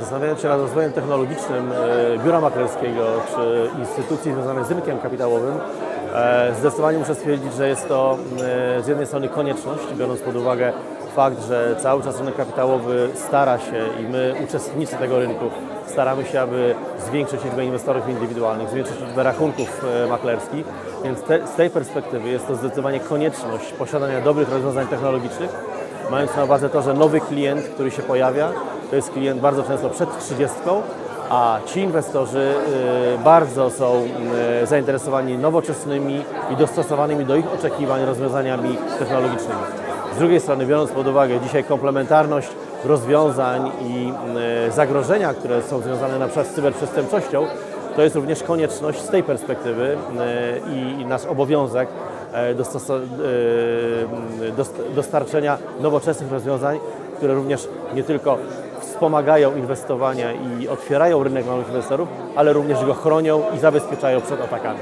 zastanawiając się nad rozwojem technologicznym e, biura maklerskiego czy instytucji związanych z rynkiem kapitałowym, e, zdecydowanie muszę stwierdzić, że jest to e, z jednej strony konieczność, biorąc pod uwagę fakt, że cały czas rynek kapitałowy stara się i my, uczestnicy tego rynku, staramy się, aby zwiększyć liczbę inwestorów indywidualnych, zwiększyć liczbę rachunków maklerskich, więc te, z tej perspektywy jest to zdecydowanie konieczność posiadania dobrych rozwiązań technologicznych, mając na uwadze to, że nowy klient, który się pojawia, to jest klient bardzo często przed 30, a ci inwestorzy y, bardzo są y, zainteresowani nowoczesnymi i dostosowanymi do ich oczekiwań rozwiązaniami technologicznymi. Z drugiej strony, biorąc pod uwagę dzisiaj komplementarność rozwiązań i y, zagrożenia, które są związane na przykład z cyberprzestępczością, to jest również konieczność z tej perspektywy i nasz obowiązek e, y, dost- dostarczenia nowoczesnych rozwiązań, które również nie tylko wspomagają inwestowania i otwierają rynek nowych inwestorów, ale również go chronią i zabezpieczają przed atakami.